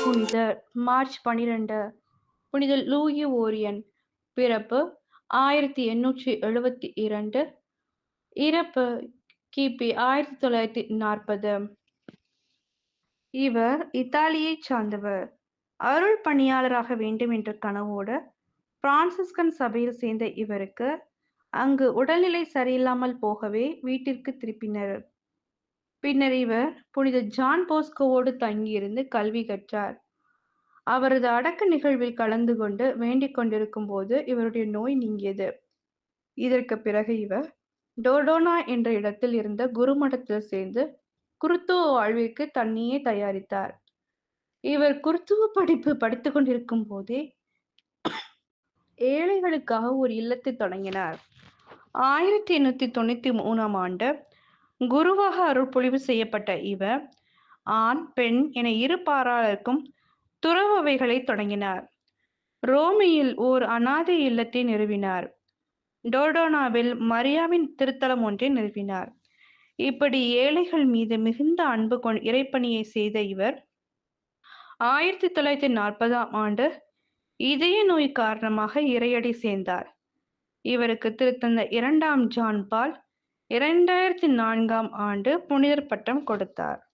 புனிதர் மார்ச் பனிரெண்டு புனித லூயி ஓரியன் பிறப்பு ஆயிரத்தி எண்ணூற்றி எழுபத்தி இரண்டு. இறப்பு கிபி ஆயிரத்தி தொள்ளாயிரத்தி நாற்பது. இவர் இத்தாலியைச் சார்ந்தவர். அருள் பணியாளராக வேண்டும் என்ற கனவோடு பிரான்சிஸ்கன் சபையில் சேர்ந்த இவருக்கு அங்கு உடல்நிலை சரியில்லாமல் போகவே வீட்டிற்கு திருப்பினர். பின்னர் இவர் புனித ஜான் போஸ்கோவோடு தங்கியிருந்து கல்வி கற்றார். அவரது அடக்க நிகழ்வில் கலந்து கொண்டு வேண்டிக் கொண்டிருக்கும் போது இவருடைய நோய் நீங்கியது. இதற்கு பிறகு இவர் டோடோனா என்ற இடத்தில் இருந்த குருமடத்தில் சேர்ந்து குருத்துவ வாழ்விற்கு தன்னையே தயாரித்தார். இவர் குருத்துவ படிப்பு படித்து கொண்டிருக்கும் போதே ஏழைகளுக்காக ஒரு இல்லத்தை தொடங்கினார். ஆயிரத்தி எண்ணூத்தி தொண்ணூத்தி மூணாம் ஆண்டு குருவாக அருள்பொழிவு செய்யப்பட்ட இவர் ஆண் பெண் என இரு பாராளருக்கும் துறவவைகளை தொடங்கினார். ரோமியில் ஓர் அனாதை இல்லத்தை நிறுவினார். டோடோனாவில் மரியாவின் திருத்தலம் ஒன்றை நிறுவினார். இப்படி ஏழைகள் மீது மிகுந்த அன்பு கொண் இறைப்பணியை செய்த இவர் ஆயிரத்தி தொள்ளாயிரத்தி நாற்பதாம் ஆண்டு இதய நோய் காரணமாக இறையடி சேர்ந்தார். இவருக்கு திருத்தந்த இரண்டாம் ஜான் பால் இரண்டாயிரத்தி நான்காம் ஆண்டு புனிதர் பட்டம் கொடுத்தார்.